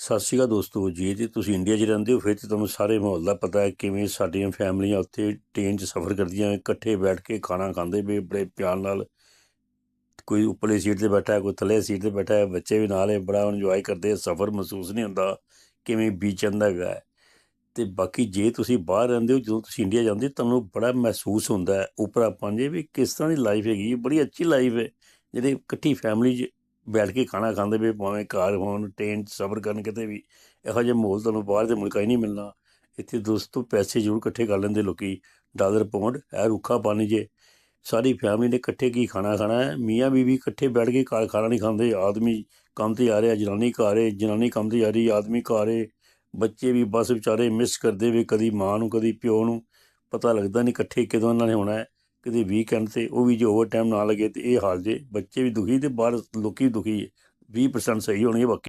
ਸਤਿ ਸ਼੍ਰੀ ਅਕਾਲ ਦੋਸਤੋ ਜੇ ਤੇ ਤੁਸੀਂ ਇੰਡੀਆ 'ਚ ਰਹਿੰਦੇ ਹੋ ਫਿਰ ਤੇ ਤੁਹਾਨੂੰ ਸਾਰੇ ਮਾਹੌਲ ਦਾ ਪਤਾ ਹੈ ਕਿਵੇਂ ਸਾਡੀਆਂ ਫੈਮਲੀਆਂ ਉੱਥੇ ਟ੍ਰੇਨ 'ਚ ਸਫ਼ਰ ਕਰਦੀਆਂ ਇਕੱਠੇ ਬੈਠ ਕੇ ਖਾਣਾ ਖਾਂਦੇ ਵੀ ਬੜੇ ਪਿਆਰ ਨਾਲ ਕੋਈ ਉੱਪਰਲੀ ਸੀਟ ਤੇ ਬੈਠਾ ਹੈ ਕੋਈ ਥੱਲੇ ਸੀਟ ਤੇ ਬੈਠਾ ਹੈ ਬੱਚੇ ਵੀ ਨਾਲ ਹੈ ਬੜਾ ਇੰਜੋਏ ਕਰਦੇ ਸਫ਼ਰ ਮਹਿਸੂਸ ਨਹੀਂ ਹੁੰਦਾ ਕਿਵੇਂ ਬੀਚਣ ਦਾ ਹੈਗਾ ਹੈ। ਤੇ ਬਾਕੀ ਜੇ ਤੁਸੀਂ ਬਾਹਰ ਰਹਿੰਦੇ ਹੋ ਜਦੋਂ ਤੁਸੀਂ ਇੰਡੀਆ ਜਾਂਦੇ ਹੋ, ਤੁਹਾਨੂੰ ਬੜਾ ਮਹਿਸੂਸ ਹੁੰਦਾ ਹੈ ਉੱਪਰ ਆਪਾਂ ਜੇ ਵੀ ਕਿਸ ਤਰ੍ਹਾਂ ਦੀ ਲਾਈਫ ਹੈਗੀ ਹੈ, ਬੜੀ ਅੱਛੀ ਲਾਈਫ ਹੈ ਜਿਹੜੇ ਇਕੱਠੀ ਫੈਮਿਲੀ 'ਚ ਬੈਠ ਕੇ ਖਾਣਾ ਖਾਂਦੇ ਵੀ ਭਾਵੇਂ ਘਰ ਹੋਣ ਟ੍ਰੇਨ 'ਚ ਸਫ਼ਰ ਕਰਨ ਕਿਤੇ ਵੀ, ਇਹੋ ਜਿਹਾ ਮਾਹੌਲ ਤੁਹਾਨੂੰ ਬਾਹਰ ਦੇ ਮੁਲਕਾਂ ਹੀ ਨਹੀਂ ਮਿਲਣਾ। ਇੱਥੇ ਦੋਸਤੋ ਪੈਸੇ ਜ਼ਰੂਰ ਇਕੱਠੇ ਕਰ ਲੈਂਦੇ ਲੋਕੀ। ਡਾਲਰ ਪਾਉਂਡ ਇਹ ਰੁੱਖਾ ਪਾਣੀ ਜੇ। ਸਾਰੀ ਫੈਮਿਲੀ ਨੇ ਇਕੱਠੇ ਕੀ ਖਾਣਾ ਖਾਣਾ ਹੈ? ਮੀਆਂ ਬੀਵੀ ਇਕੱਠੇ ਬੈਠ ਕੇ ਘਰ ਖਾਣਾ ਨਹੀਂ ਖਾਂਦੇ। ਆਦਮੀ ਕੰਮ ਤੇ ਆ ਰਿਹਾ, ਜਨਾਨੀ ਘਰ ਹੈ ਜਨਾਨੀ ਕੰਮ ਤੇ ਜਾ ਰਹੀ, ਆਦਮੀ ਘਰ ਹੈ ਬੱਚੇ ਵੀ ਬਸ ਵਿਚਾਰੇ ਮਿਸ ਕਰਦੇ ਵੀ, ਕਦੀ ਮਾਂ ਨੂੰ, ਕਦੀ ਪਿਓ ਨੂੰ। ਪਤਾ ਲੱਗਦਾ ਨਹੀਂ ਇਕੱਠੇ ਕਦੋਂ ਇਹਨਾਂ ਨੇ ਹੋਣਾ ਹੈ। ਕਦੇ ਵੀਕਐਂਡ ਤੇ ਉਹ ਵੀ ਜੇ ਓਵਰਟਾਈਮ ਨਾ ਲੱਗੇ ਤੇ ਇਹ ਹਾਲ ਜੇ, ਬੱਚੇ ਵੀ ਦੁਖੀ ਤੇ ਬਾਹਰ ਲੋਕੀ ਵੀ ਦੁਖੀ ਹੈ 20% ਸਹੀ ਹੋਣਗੇ ਬਾਕੀ।